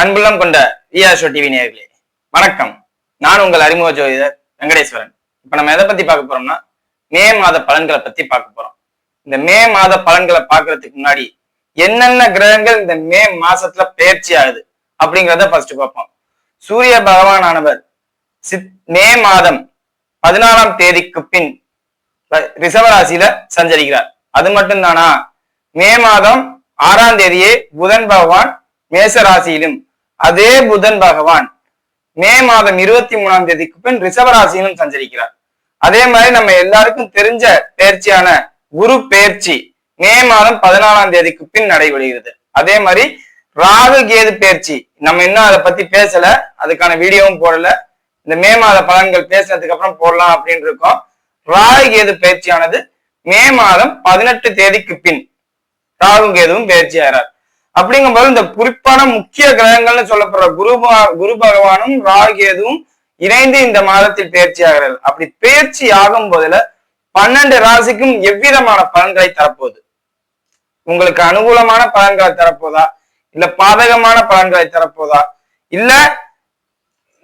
அன்புள்ளம் கொண்ட விஆர்ஷோ டிவி நேர்களே வணக்கம். நான் உங்கள் அறிமுக ஜோதிடர் வெங்கடேஸ்வரன். இப்ப நம்ம எதை பத்தி பார்க்க போறோம்னா மே மாத பலன்களை பத்தி பார்க்க போறோம். இந்த மே மாத பலன்களை பார்க்கறதுக்கு முன்னாடி என்னென்ன கிரகங்கள் இந்த மே மாசத்துல பயிற்சி ஆகுது அப்படிங்கிறத ஃபர்ஸ்ட் பார்ப்போம். சூரிய பகவானானவர் சித் மே மாதம் பதினாறாம் தேதிக்கு பின் ரிசவராசியில சஞ்சரிக்கிறார். அது மட்டும்தானா? மே மாதம் ஆறாம் தேதியே புதன் பகவான் மேச ராசியிலும் அதே புதன் பகவான் மே மாதம் இருபத்தி மூணாம் தேதிக்கு பின் ரிஷபராசியிலும் சஞ்சரிக்கிறார். அதே மாதிரி நம்ம எல்லாருக்கும் தெரிஞ்ச பயிற்சியான குரு பயிற்சி மே மாதம் பதினாலாம் தேதிக்கு பின் நடைபெறுகிறது. அதே மாதிரி ராகு கேது பயிற்சி நம்ம இன்னும் அதை பத்தி பேசல அதுக்கான வீடியோவும் போடல. இந்த மே மாத பலன்கள் பேசினதுக்கு அப்புறம் போடலாம் அப்படின்னு இருக்கோம். ராகு கேது பயிற்சியானது மே மாதம் பதினெட்டு தேதிக்கு பின் ராகு கேதுவும் பயிற்சி ஆகிறார். அப்படிங்கும்போது இந்த குறிப்பான முக்கிய கிரகங்கள்னு சொல்லப்படுற குரு குரு பகவானும் ராகேதுவும் இணைந்து இந்த மாதத்தில் பயிற்சி ஆகிறார்கள். அப்படி பயிற்சி ஆகும் போதுல பன்னெண்டு ராசிக்கும் எவ்விதமான பலன்களை தரப்போகுது? உங்களுக்கு அனுகூலமான பலன்களை தரப்போதா? இல்ல பாதகமான பலன்களை தரப்போதா? இல்ல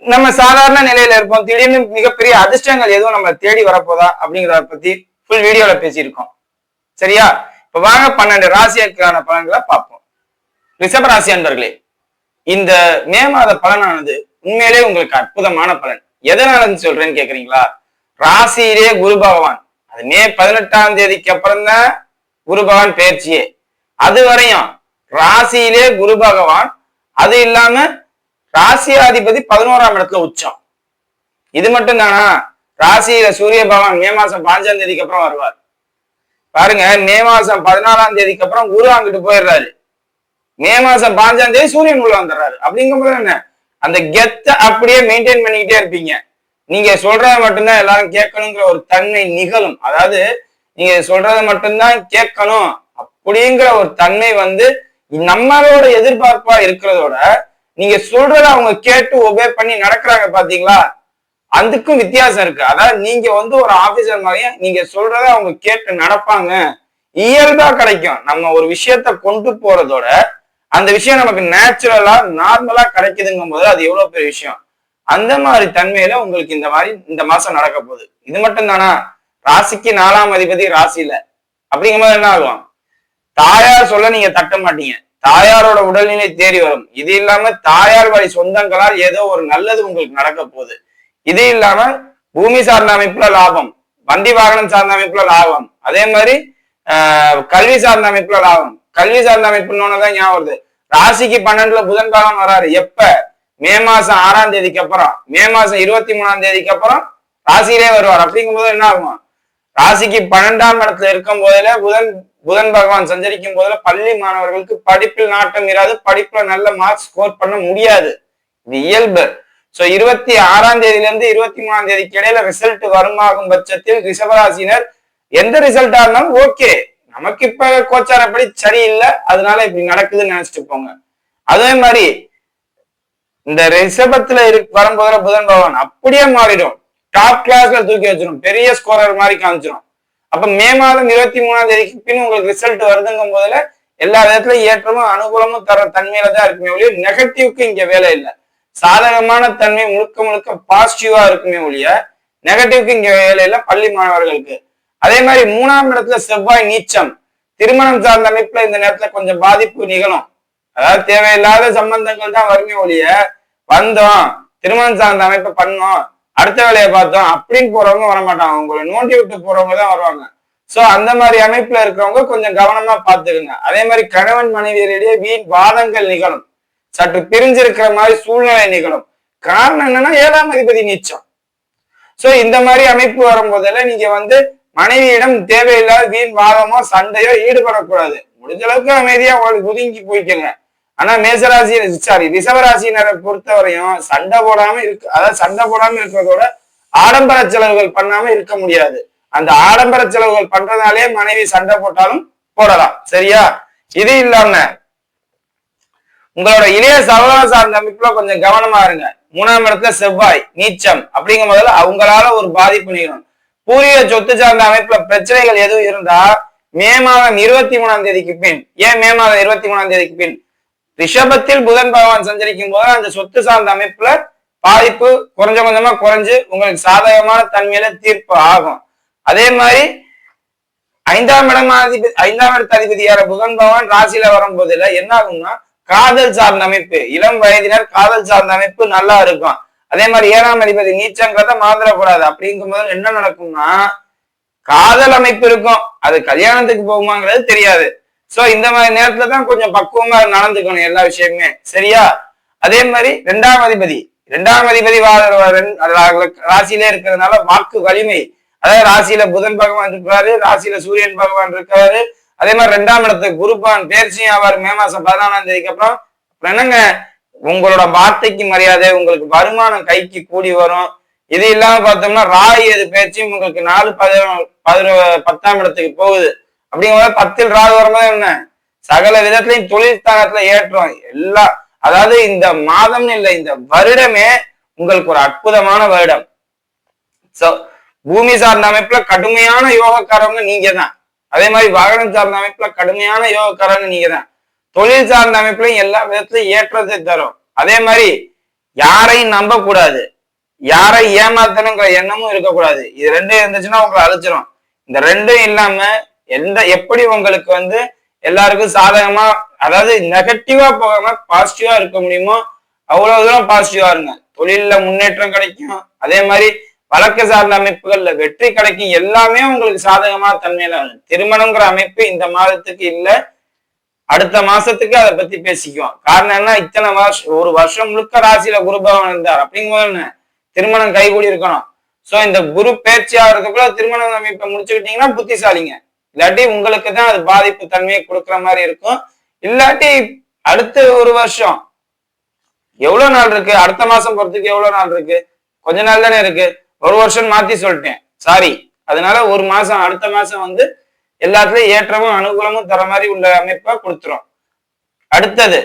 நம்ம சாதாரண நிலையில இருப்போம் திடீர்னு மிகப்பெரிய அதிர்ஷ்டங்கள் எதுவும் நம்ம தேடி வரப்போதா? அப்படிங்கிறத பத்தி ஃபுல் வீடியோல பேசியிருக்கோம். சரியா? இப்ப வாங்க பன்னெண்டு ராசிகளுக்கான பலன்களை பார்ப்போம். ரிஷபராசி அன்பர்களே இந்த மே மாத பலனானது உண்மையிலே உங்களுக்கு அற்புதமான பலன். எதனாலன்னு சொல்றேன்னு கேக்குறீங்களா? ராசியிலே குரு பகவான். அது மே பதினெட்டாம் தேதிக்கு அப்புறம் தான் குரு பகவான் பயிற்சியே அது வரையும் ராசியிலே குரு பகவான் அது இல்லாம ராசியாதிபதி பதினோராம் இடத்துல உச்சம். இது மட்டும் தானா? ராசியில சூரிய பகவான் மே மாசம் பாஞ்சாம் தேதிக்கு அப்புறம் வருவார். பாருங்க மே மாசம் பதினாலாம் தேதிக்கு அப்புறம் குரு அங்கிட்டு போயிடுறாரு. மே மாசம் பாஞ்சாம் தேதி சூரியன் உள்ள வந்துடுறாரு. அப்படிங்கும்போது என்ன? அந்த கெத்தை அப்படியே மெயின்டைன் பண்ணிக்கிட்டே இருப்பீங்க. நீங்க சொல்றத மட்டும்தான் எல்லாரும் கேட்கணுங்கிற ஒரு தன்மை நிகழும். அதாவது நீங்க சொல்றத மட்டும்தான் கேட்கணும் அப்படிங்கிற ஒரு தன்மை வந்து நம்மளோட எதிர்பார்ப்பா இருக்கிறதோட நீங்க சொல்றத அவங்க கேட்டு ஒபே பண்ணி நடக்கிறாங்க பாத்தீங்களா? அதுக்கும் வித்தியாசம் இருக்கு. அதாவது நீங்க வந்து ஒரு ஆபீசர் மாதிரியும் நீங்க சொல்றத அவங்க கேட்டு நடப்பாங்க. இயல்பா கிடைக்கும். நம்ம ஒரு விஷயத்த கொண்டு போறதோட அந்த விஷயம் நமக்கு நேச்சுரலா நார்மலா கிடைக்குதுங்கும் போது அது எவ்வளவு பெரிய விஷயம்? அந்த மாதிரி தன்மையில உங்களுக்கு இந்த மாதிரி இந்த மாசம் நடக்க போகுது. இது மட்டும் தானா? ராசிக்கு நாலாம் அதிபதி ராசியில. அப்படிங்கும்போது என்ன ஆகும்? தாயார் சொல்ல நீங்க தட்ட மாட்டீங்க. தாயாரோட உடல்நிலை தேடி வரும். இது இல்லாம தாயார் வழி சொந்தங்களால் ஏதோ ஒரு நல்லது உங்களுக்கு நடக்க போகுது. இது இல்லாம பூமி சார்ந்த அமைப்புல லாபம். வண்டி வாகனம் சார்ந்த அமைப்புல லாபம். அதே மாதிரி ஆஹ், கல்வி சார்ந்த அமைப்புல லாபம். கல்வி சார்ந்த அமைப்புன்னு தான் ஞாபகம் வருது. ராசிக்கு பன்னெண்டுல புதன் காலம் வராரு. எப்ப? மே மாசம் ஆறாம் தேதிக்கு அப்புறம். மே மாசம் இருபத்தி மூணாம் தேதிக்கு அப்புறம் ராசியிலே வருவார். அப்படிங்கும்போது என்ன ஆகும்? ராசிக்கு பன்னெண்டாம் இடத்துல இருக்கும் போதுல புதன் புதன் பகவான் சஞ்சரிக்கும் போதுல பள்ளி மாணவர்களுக்கு படிப்பில் நாட்டம் இராது. படிப்புல நல்ல மார்க் ஸ்கோர் பண்ண முடியாது. இது இயல்பு. சோ இருபத்தி ஆறாம் தேதியில இருந்து இருபத்தி மூணாம் தேதிக்கு இடையில ரிசல்ட் வருமாகும் பட்சத்தில் ரிஷபராசினர் எந்த ரிசல்ட்டா இருந்தாலும் ஓகே நமக்கு இப்ப கோச்சாரப்படி சரியில்லை. அதனால இப்படி நடக்குதுன்னு நினைச்சிட்டு போங்க. அதே மாதிரி இந்த ரிஷபத்துல இரு வரும்போதுல புதன் பகவான் அப்படியே மாறிடும். டாப் கிளாஸ்ல தூக்கி வச்சிடும் பெரிய ஸ்கோரர் மாதிரி காமிச்சிடும் அப்ப மே மாதம் இருபத்தி மூணாம் தேதிக்கு பின் உங்களுக்கு ரிசல்ட் வருதுங்கும் போதுல எல்லா விதத்துலயும் ஏற்றமும் அனுகூலமும் தர தன்மையில தான் இருக்குமே ஒழிய நெகட்டிவ்க்கு இங்க வேலை இல்லை. சாதகமான தன்மை முழுக்க முழுக்க பாசிட்டிவா இருக்குமே ஒழிய நெகட்டிவ்க்கு இங்க வேலை இல்லை. பள்ளி மாணவர்களுக்கு. அதே மாதிரி மூணாம் இடத்துல செவ்வாய் நீச்சம். திருமணம் சார்ந்த அமைப்புல இந்த நேரத்துல கொஞ்சம் பாதிப்பு நிகழும். அதாவது தேவையில்லாத சம்பந்தங்கள் தான் வறுமை ஒழிய வந்தோம் திருமணம் சார்ந்த அமைப்பை பண்ணோம் அடுத்த வேலையை பார்த்தோம் அப்படின்னு போறவங்க வரமாட்டாங்க. உங்களை நோண்டி விட்டு போறவங்க தான் வருவாங்க. சோ அந்த மாதிரி அமைப்புல இருக்கிறவங்க கொஞ்சம் கவனமா பார்த்துக்குங்க. அதே மாதிரி கணவன் மனைவியரிடையே வீண் வாதங்கள் நிகழும். சற்று பிரிஞ்சிருக்கிற மாதிரி சூழ்நிலை நிகழும். காரணம் என்னன்னா ஏழாம் அதிபதி நீச்சம். சோ இந்த மாதிரி அமைப்பு வரும்போதெல்லாம் நீங்க வந்து மனைவியிடம் தேவையில்லாத வீண் வாதமோ சண்டையோ ஈடுபடக்கூடாது. முடிஞ்ச அளவுக்கு அமைதியா உங்களுக்கு ஒதுங்கி போய்க்கங்க. ஆனா மேசராசி சாரி ரிசவராசினரை பொறுத்தவரையும் சண்டை போடாம இருக்கு அதாவது சண்டை போடாம இருக்கிறதோட ஆடம்பர செலவுகள் பண்ணாம இருக்க முடியாது. அந்த ஆடம்பர செலவுகள் பண்றதுனாலே மனைவி சண்டை போட்டாலும் போடலாம். சரியா? இது இல்லாம உங்களோட இளைய சகோதர சார்ந்த அமைப்புல கொஞ்சம் கவனமா இருங்க. மூணாம் இடத்துல செவ்வாய் நீச்சம் அப்படிங்கும் போதுல அவங்களால ஒரு பாதிப்பு நிகழும் பூரிய சொத்து சார்ந்த அமைப்புல பிரச்சனைகள் எதுவும் இருந்தா மே மாதம் இருபத்தி மூணாம் தேதிக்கு பின் ஏன் மே மாதம் இருபத்தி மூணாம் தேதிக்கு பின் ரிஷபத்தில் புதன் பகவான் சஞ்சரிக்கும் போது அந்த சொத்து சார்ந்த அமைப்புல பாதிப்பு குறைஞ்ச கொஞ்சமா குறைஞ்சு உங்களுக்கு சாதகமான தன்மையில தீர்ப்பு ஆகும். அதே மாதிரி ஐந்தாம் இடம் அதிபதி ஐந்தாம் இடத்து அதிபதியார புதன் பகவான் ராசியில வரும்போதுல என்ன ஆகும்னா காதல் சார்ந்த அமைப்பு இளம் வயதினர் காதல் சார்ந்த அமைப்பு நல்லா இருக்கும். அதே மாதிரி ஏழாம் அதிபதி நீச்சங்கிறத மாந்திரக்கூடாது அப்படிங்கும்போது என்ன நடக்கும்னா காதல் அமைப்பு இருக்கும். அது கல்யாணத்துக்கு போகுமாங்கிறது தெரியாது. சோ இந்த மாதிரி நேரத்துல தான் கொஞ்சம் பக்குவமா நடந்துக்கணும் எல்லா விஷயமுமே. சரியா? அதே மாதிரி ரெண்டாம் அதிபதி. ரெண்டாம் அதிபதி ராசியிலே இருக்கிறதுனால வாக்கு வலிமை. அதாவது ராசியில புதன் பகவான் இருக்காரு ராசியில சூரியன் பகவான் இருக்காரு அதே மாதிரி ரெண்டாம் இடத்துக்கு குருபான் தேர்ச்சியும் ஆவார் மே மாசம் பதினாலாம் தேதிக்கு அப்புறம் என்னங்க? உங்களோட வார்த்தைக்கு மரியாதை உங்களுக்கு வருமானம் கைக்கு கூடி வரும். இது இல்லாம பார்த்தோம்னா ராய் எது பேச்சும் உங்களுக்கு நாலு பதினொன்று பதினொ பத்தாம் இடத்துக்கு போகுது. அப்படிங்கும்போது பத்தில் ராகு வரும்போது என்ன? சகல விதத்திலையும் தொழில் ஸ்தானத்துல ஏற்றம். எல்லா அதாவது இந்த மாதம்னு இல்லை இந்த வருடமே உங்களுக்கு ஒரு அற்புதமான வருடம். சோ பூமி சார்ந்த அமைப்புல கடுமையான யோகக்காரவங்க நீங்க தான் அதே மாதிரி வாகனம் சார்ந்த அமைப்புல கடுமையான யோகக்காரங்க நீங்க தான் தொழில் சார்ந்த அமைப்புலையும் எல்லா விதத்திலையும் ஏற்றத்தை தரும். அதே மாதிரி யாரையும் நம்ப கூடாது யாரை ஏமாத்தணுங்கிற எண்ணமும் இருக்கக்கூடாது. இது ரெண்டும் இருந்துச்சுன்னா உங்களை அழிச்சிரும். இந்த ரெண்டும் இல்லாம எந்த எப்படி உங்களுக்கு வந்து எல்லாருக்கும் சாதகமா அதாவது நெகட்டிவா போகாம பாசிட்டிவா இருக்க முடியுமோ அவ்வளவு தூரம் பாசிட்டிவா இருங்க. தொழில்ல முன்னேற்றம் கிடைக்கும். அதே மாதிரி வழக்கு சார்ந்த அமைப்புகள்ல வெற்றி கிடைக்கும். எல்லாமே உங்களுக்கு சாதகமா தன்மையில திருமணங்கிற அமைப்பு இந்த மாதத்துக்கு இல்லை. அடுத்த மாசத்துக்கு அதை பத்தி பேசிக்குவோம். காரணம் என்ன? இத்தனை வருஷம் ஒரு வருஷம் முழுக்க ராசியில குரு பகவான் இருந்தார். அப்படிங்கும்போது என்ன? திருமணம் கைகூடி இருக்கணும். சோ இந்த குரு பேச்சு ஆகிறதுக்குள்ள திருமண அமைப்பை முடிச்சுக்கிட்டீங்கன்னா புத்திசாலிங்க. இல்லாட்டி உங்களுக்கு தான் அது பாதிப்பு தன்மையை கொடுக்குற மாதிரி இருக்கும். இல்லாட்டி அடுத்த ஒரு வருஷம். எவ்வளவு நாள் இருக்கு? அடுத்த மாசம் போறதுக்கு எவ்வளவு நாள் இருக்கு? கொஞ்ச நாள் தானே இருக்கு. ஒரு வருஷம் மாத்தி சொல்லிட்டேன். சாரி அதனால ஒரு மாசம் அடுத்த மாசம் வந்து எல்லாத்துலயும் ஏற்றமும் அனுகூலமும் தர மாதிரி உள்ள அமைப்பை கொடுத்துரும். அடுத்தது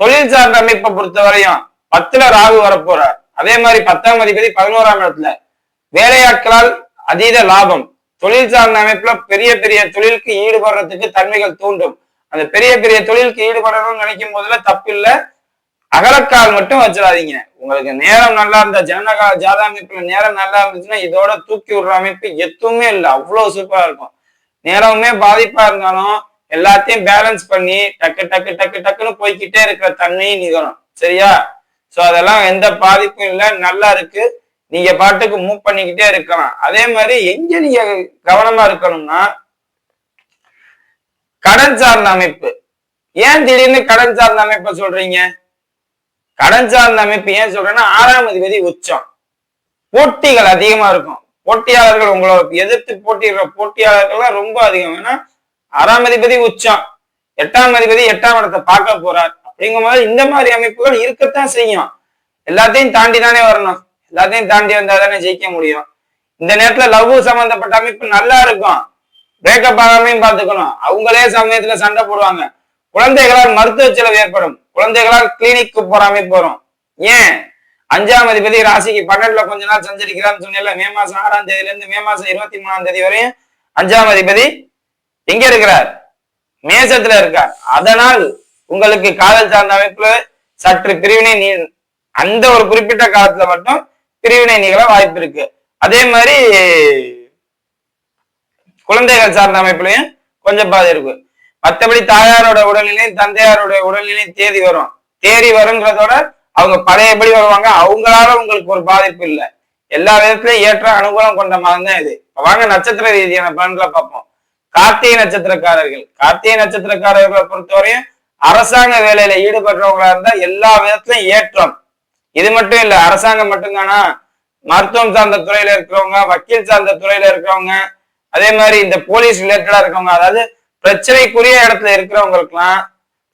தொழில் சார்ந்த அமைப்பை பொறுத்த வரையும் பத்துல ராகு வரப்போறார். அதே மாதிரி பத்தாம் அதிபதி பதினோராம் இடத்துல வேலையாட்களால் அதீத லாபம். தொழில் சார்ந்த அமைப்புல பெரிய பெரிய தொழிலுக்கு ஈடுபடுறதுக்கு தன்மைகள் தூண்டும். அந்த பெரிய பெரிய தொழிலுக்கு ஈடுபடணும்னு நினைக்கும் போதுல தப்பு இல்ல அகலக்கால் மட்டும் வச்சிடாதீங்க. உங்களுக்கு நேரம் நல்லா இருந்தா ஜனனகால ஜாத அமைப்புல நேரம் நல்லா இருந்துச்சுன்னா இதோட தூக்கி விடுற அமைப்பு எதுவுமே இல்லை. அவ்வளவு சூப்பரா இருக்கும். நேரமுமே பாதிப்பா இருந்தாலும் எல்லாத்தையும் பேலன்ஸ் பண்ணி டக்கு டக்கு டக்கு டக்குன்னு போய்க்கிட்டே இருக்கிற தன்மையும் நிகழும். சரியா? சோ அதெல்லாம் எந்த பாதிப்பும் இல்லை. நல்லா இருக்கு. நீங்க பாட்டுக்கு மூவ் பண்ணிக்கிட்டே இருக்கலாம். அதே மாதிரி எங்க நீங்க கவனமா இருக்கணும்னா கடன் சார்ந்த அமைப்பு. ஏன் திடீர்னு கடன் சார்ந்த அமைப்பை சொல்றீங்க? கடன் சார்ந்த அமைப்பு ஏன் சொல்றேன்னா ஆறாம் அதிபதி உச்சம். போட்டிகள் அதிகமா இருக்கும். போட்டியாளர்கள் உங்களை எதிர்த்து போட்டியிடுற போட்டியாளர்கள்லாம் ரொம்ப அதிகம். ஏன்னா ஆறாம் அதிபதி உச்சம் எட்டாம் அதிபதி எட்டாம் இடத்தை பார்க்க போறார். அப்படிங்கும்போது இந்த மாதிரி அமைப்புகள் இருக்கத்தான் செய்யும். எல்லாத்தையும் தாண்டி தானே வரணும். எல்லாத்தையும் தாண்டி வந்தா தானே ஜெயிக்க முடியும். இந்த நேரத்துல லவ் சம்பந்தப்பட்ட அமைப்பு நல்லா இருக்கும். பிரேக்கப் ஆகாமையும் பார்த்துக்கணும். அவங்களே சமயத்துல சண்டை போடுவாங்க. குழந்தைகளால் மருத்துவ செலவு ஏற்படும். குழந்தைகளால் கிளினிக்கு போற அமைப்பு வரும். ஏன்? அஞ்சாம் அதிபதி ராசிக்கு பன்னெண்டுல கொஞ்ச நாள் சஞ்சரிக்கிறான்னு சொன்னேன்ல மே மாசம் ஆறாம் தேதியில இருந்து மே மாசம் இருபத்தி மூணாம் தேதி வரையும் அஞ்சாம் அதிபதி எங்க இருக்கிறார். மேசத்துல இருக்கார். அதனால் உங்களுக்கு காதல் சார்ந்த அமைப்புல சற்று பிரிவினை நீ அந்த ஒரு குறிப்பிட்ட காலத்துல மட்டும் பிரிவினை நிகழ வாய்ப்பு இருக்கு. அதே மாதிரி குழந்தைகள் சார்ந்த அமைப்புலயும் கொஞ்சம் பாதி இருக்கு. மற்றபடி தாயாரோட உடல்நிலையும் தந்தையாரோட உடல்நிலையும் தேதி வரும். தேதி வருங்கிறதோட அவங்க பழையபடி வருவாங்க. அவங்களால உங்களுக்கு ஒரு பாதிப்பு இல்லை. எல்லா விதத்திலையும் ஏற்ற அனுகூலம் கொண்ட மாதம் தான் இது. வாங்க நட்சத்திர ரீதியான பலன்களை பார்ப்போம். கார்த்திகை நட்சத்திரக்காரர்கள். கார்த்திகை நட்சத்திரக்காரர்களை பொறுத்தவரையும் அரசாங்க வேலையில ஈடுபடுறவங்களா இருந்தா எல்லா விதத்திலையும் ஏற்றம். இது மட்டும் இல்ல அரசாங்கம் மட்டும்தானா? மருத்துவம் சார்ந்த துறையில இருக்கிறவங்க வக்கீல் சார்ந்த துறையில இருக்கிறவங்க அதே மாதிரி இந்த போலீஸ் ரிலேட்டடா இருக்கவங்க அதாவது பிரச்சனைக்குரிய இடத்துல இருக்கிறவங்களுக்குலாம்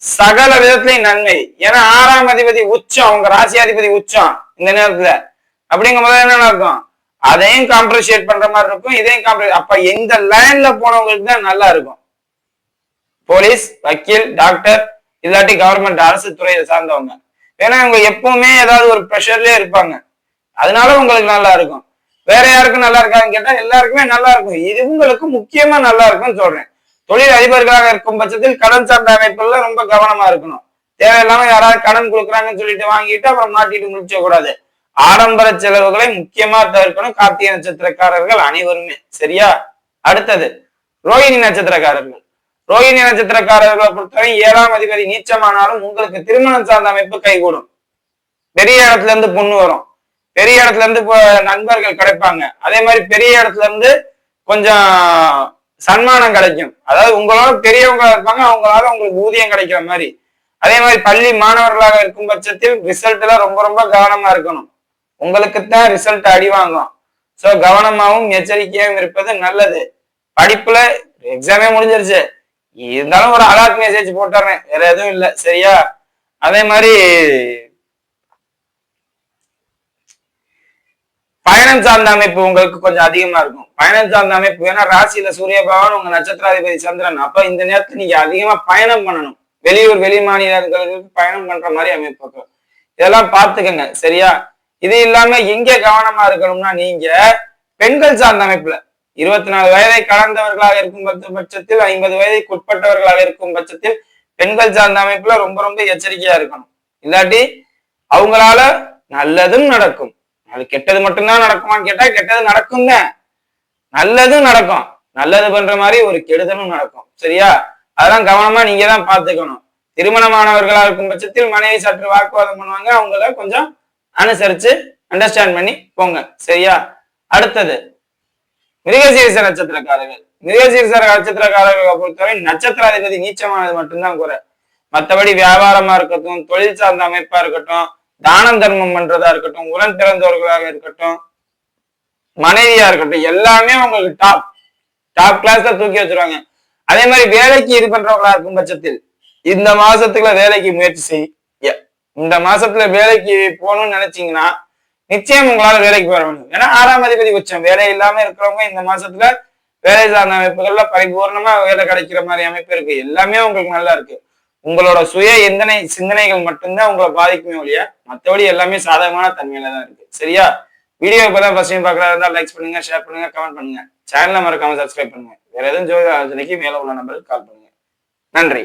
சகல விதத்திலையும் நன்மை. ஏன்னா ஆறாம் அதிபதி உச்சம் அவங்க ராசியாதிபதி உச்சம் இந்த நேரத்துல. அப்படிங்கும்போது என்ன நடக்கும்? அதையும் காம்ப்ரிஷியேட் பண்ற மாதிரி இருக்கும் இதையும் காம்ப்ரி அப்ப இந்த லைன்ல போனவங்களுக்கு தான் நல்லா இருக்கும். போலீஸ் வக்கீல் டாக்டர் இல்லாட்டி கவர்மெண்ட் அரசு துறையை சார்ந்தவங்க. ஏன்னா இவங்க எப்பவுமே ஏதாவது ஒரு ப்ரெஷர்லயே இருப்பாங்க. அதனால உங்களுக்கு நல்லா இருக்கும். வேற யாருக்கும் நல்லா இருக்கான்னு கேட்டா எல்லாருக்குமே நல்லா இருக்கும். இது உங்களுக்கு முக்கியமா நல்லா இருக்கும்னு சொல்றேன். தொழில் அதிபர்களாக இருக்கும் பட்சத்தில் கடன் சார்ந்த அமைப்புல ரொம்ப கவனமா இருக்கணும். தேவையில்லாம யாராவது கடன் கொடுக்குறாங்கன்னு சொல்லிட்டு வாங்கிட்டு அப்புறம் மாட்டிட்டு முடிச்ச கூடாது ஆடம்பர செலவுகளை முக்கியமா தவிர்க்கணும். கார்த்திகை நட்சத்திரக்காரர்கள் அனைவருமே. சரியா? அடுத்தது ரோஹிணி நட்சத்திரக்காரர்கள். ரோஹிணி நட்சத்திரக்காரர்களை பொறுத்தவரை ஏழாம் அதிபதி நீச்சமானாலும் உங்களுக்கு திருமணம் சார்ந்த அமைப்பு கைகூடும். பெரிய இடத்துல இருந்து பொண்ணு வரும். பெரிய இடத்துல இருந்து இப்போ நண்பர்கள் கிடைப்பாங்க. அதே மாதிரி பெரிய இடத்துல இருந்து கொஞ்சம் சன்மானம் கிடைக்கும். அதாவது உங்களால பெரியவங்க இருப்பாங்க அவங்களால உங்களுக்கு ஊதியம் கிடைக்கிற மாதிரி. அதே மாதிரி பள்ளி மாணவர்களாக இருக்கும் பட்சத்தில் ரிசல்ட்ல ரொம்ப ரொம்ப கவனமா இருக்கணும். உங்களுக்குத்தான் ரிசல்ட் அடி வாங்கும் சோ கவனமாகவும் எச்சரிக்கையாகவும் இருப்பது நல்லது. படிப்புல எக்ஸாமே முடிஞ்சிருச்சு. இருந்தாலும் ஒரு அலர்ட் மெசேஜ் போட்டுறேன். வேற எதுவும் இல்லை. சரியா? அதே மாதிரி பயணம் சார்ந்த அமைப்பு உங்களுக்கு கொஞ்சம் அதிகமா இருக்கும். பயணம் சார்ந்த அமைப்பு. ஏன்னா ராசியில சூரிய பகவான் உங்க நட்சத்திராதிபதி சந்திரன். அப்ப இந்த நேரத்துல நீங்க அதிகமா பயணம் பண்ணணும். வெளியூர் வெளி மாநிலங்களுக்கு பயணம் பண்ற மாதிரி அமைப்பு இதெல்லாம் பாத்துக்கங்க சரியா? இது இல்லாம எங்க கவனமா இருக்கணும்னா நீங்க பெண்கள் சார்ந்த அமைப்புல இருபத்தி நாலு வயதை கடந்தவர்களாக இருக்கும் பட்சத்தில் ஐம்பது வயதுக்கு உட்பட்டவர்களாக இருக்கும் பட்சத்தில் பெண்கள் சார்ந்த அமைப்புல ரொம்ப ரொம்ப எச்சரிக்கையா இருக்கணும். இல்லாட்டி அவங்களால நல்லதும் நடக்கும். அது கெட்டது மட்டும்தான் நடக்குமான்னு கேட்டா கெட்டது நடக்கும் தான் நல்லதும் நடக்கும். நல்லது பண்ற மாதிரி ஒரு கெடுதலும் நடக்கும். சரியா? அதெல்லாம் கவனமா நீங்க தான் பாத்துக்கணும் திருமணமானவர்களா இருக்கும் பட்சத்தில் மனைவி சற்று வாக்குவாதம் பண்ணுவாங்க. அவங்கள கொஞ்சம் அனுசரிச்சு அண்டர்ஸ்டாண்ட் பண்ணி போங்க. சரியா? அடுத்தது மிருகசீரிச நட்சத்திரக்காரர்கள். மிருகசீரிச நட்சத்திரக்காரர்களை பொறுத்தவரை நட்சத்திராதிபதி நீச்சமானது மட்டும்தான் குறை. மற்றபடி வியாபாரமா இருக்கட்டும் தொழில் சார்ந்த அமைப்பா இருக்கட்டும் தானம் தர்மம் பண்றதா இருக்கட்டும் உடன் பிறந்தவர்களாக இருக்கட்டும் மனைவியா இருக்கட்டும் எல்லாமே உங்களுக்கு டாப் டாப் கிளாஸ்ல தூக்கி வச்சிருவாங்க. அதே மாதிரி வேலைக்கு இது பண்றவங்களா இருக்கும் பட்சத்தில் இந்த மாசத்துக்குள்ள வேலைக்கு முயற்சி செய். இந்த மாசத்துல வேலைக்கு போகணும்னு நினைச்சீங்கன்னா நிச்சயம் உங்களால வேலைக்கு போக முடியும். ஏன்னா ஆறாம் அதிபதி உச்சம். வேலை இல்லாம இருக்கிறவங்க இந்த மாசத்துல வேலை சார்ந்த அமைப்புகள்ல பரிபூர்ணமா வேலை கிடைக்கிற மாதிரி அமைப்பு இருக்கு. எல்லாமே உங்களுக்கு நல்லா இருக்கு. உங்களோட சுய எந்தனை சிந்தனைகள் மட்டும்தான் உங்களை பாதிக்குமே ஒழிய மற்றபடி எல்லாமே சாதகமான தன்மையில தான் இருக்கு. சரியா? வீடியோ இப்பதான் ஃபர்ஸ்ட் டைம் இருந்தால் இருந்தா லைக்ஸ் பண்ணுங்க ஷேர் பண்ணுங்க கமெண்ட் பண்ணுங்க. சேனலை மறக்காம சப்ஸ்கிரைப் பண்ணுங்க. வேற எதுவும் ஜோதி ஆலோசனைக்கு மேல உள்ள நம்பருக்கு கால் பண்ணுங்க. நன்றி.